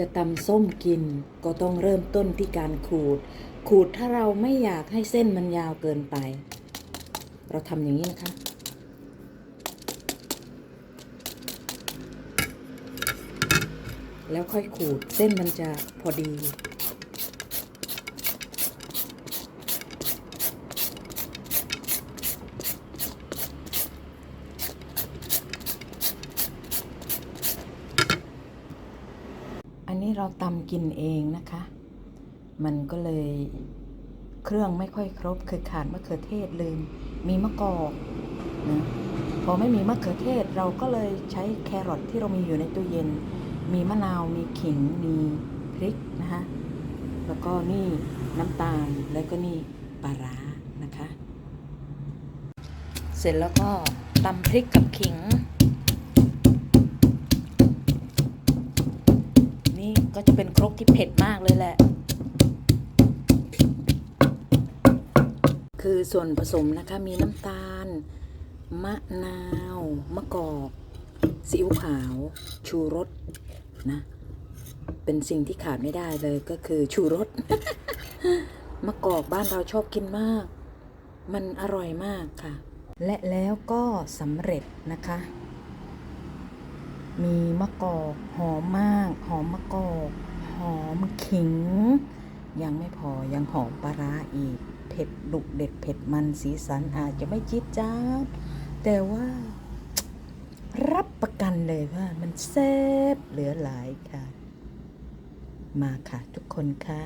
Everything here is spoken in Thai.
จะตำส้มกิน ก็ต้องเริ่มต้นที่การขูด ขูดถ้าเราไม่อยากให้เส้นมันยาวเกินไป เราทำอย่างนี้นะคะ แล้วค่อยขูดเส้นมันจะพอดี นี้เราตำกินเองนะคะ มันก็เลยเครื่องไม่ค่อยครบคือขาดมะเขือเทศลืม มีมะกอกนะพอไม่มีมะเขือเทศเราก็เลยใช้แครอทที่เรามีอยู่ในตู้เย็น มีมะนาว มีขิง มีพริกนะคะแล้วก็นี่น้ำตาล แล้วก็นี่ปลาร้านะคะ เสร็จแล้วก็ตำพริกกับขิง ก็จะเป็นครกที่เผ็ดมากเลยแหละ คือส่วนผสมนะคะมีน้ำตาล มะนาว มะกอกซีอิ๊วขาว ชูรสนะ เป็นสิ่งที่ขาดไม่ได้เลยก็คือชูรส มะกอกบ้านเราชอบกินมาก มันอร่อยมากค่ะ และแล้วก็สำเร็จนะคะ มีมะกอกหอมมาก หอมมะกอกหอมขิง ยังไม่พอยังหอมปลาร้าอีก เผ็ดดุเด็ดเผ็ดมันสีสันอาจจะไม่จี๊ดจ๊าดแต่ว่ารับประกันเลยว่ามันแซ่บเหลือหลายค่ะ มาค่ะทุกคนค่ะ